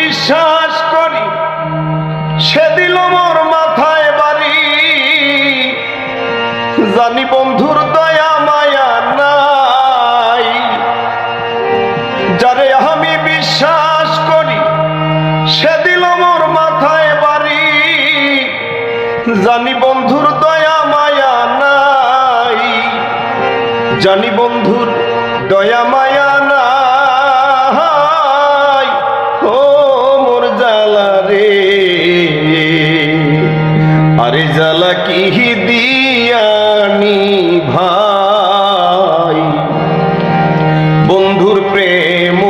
বিশ্বাস করি, সে দিল মোর মাথায় বাড়ি। জানি বন্ধুর দয়া মায়া নাই। যারে আমি বিশ্বাস করি, সে দিল মোর মাথায় বাড়ি। জানি বন্ধুর দয়া মায়া নাই। জানি বন্ধুর দয়া মায়া মোর জালা রে। আরে জালা কি দিয়ানি ভাই? বন্ধুর প্রেম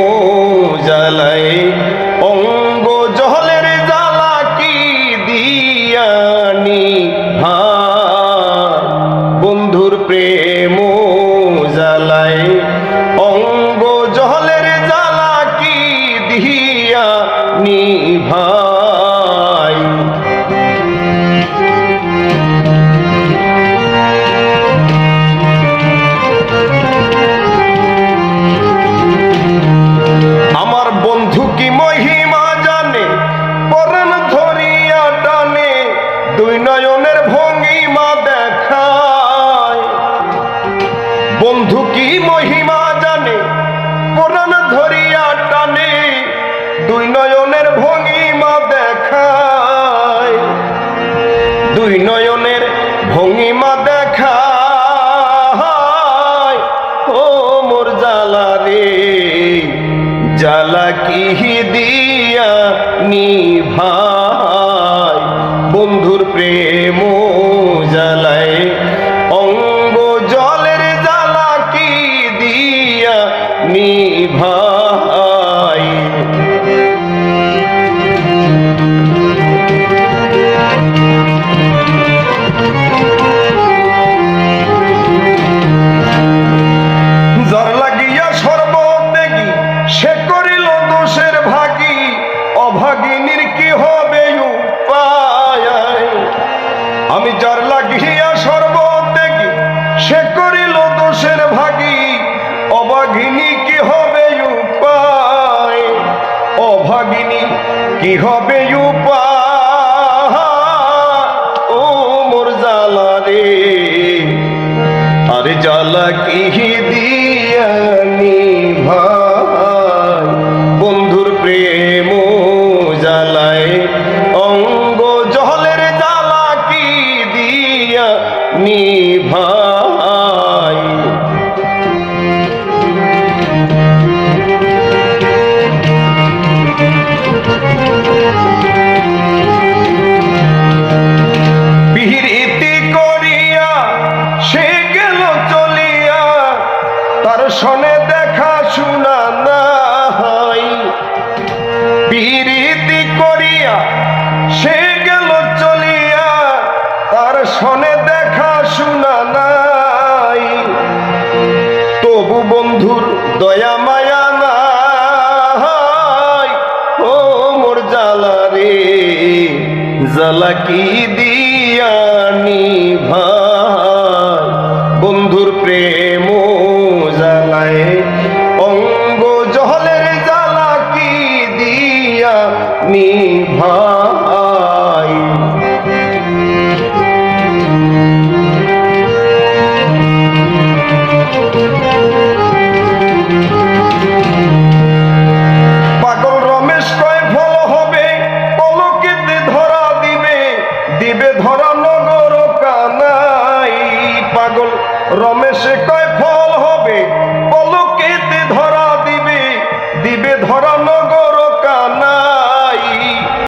জ্বালায় অঙ্গ জহলের জ্বালা কি দিয়ানি ভাই? বন্ধুর প্রেম জ্বালায় অঙ্গ নয়নের ভঙ্গিমা দেখায়। বন্ধু কি মহিমা জানে, পরাণ ধরিয়া টানে। দুই নয়নের ভঙ্গিমা দেখায়। দুই নয়নের ভঙ্গিমা দেখায়। ও মোর জালা রে জালা কি দিয়া নিভাই কি হবে উপায় আমি যার লাগিয়া সর্বত্যাগী সে করিল দোষের ভাগী। অভাগিনী কি হবে উপায় অভাগিনী কি হবে উপায় দেখা শোনা নাই। তবু বন্ধুর দয়া মায়া নাই। ও মোর জালা রে জালা কি দিয়ানি ভাই বন্ধুর প্রেম জালায় অঙ্গ জহলের জালা কি দিয়া নিভাই?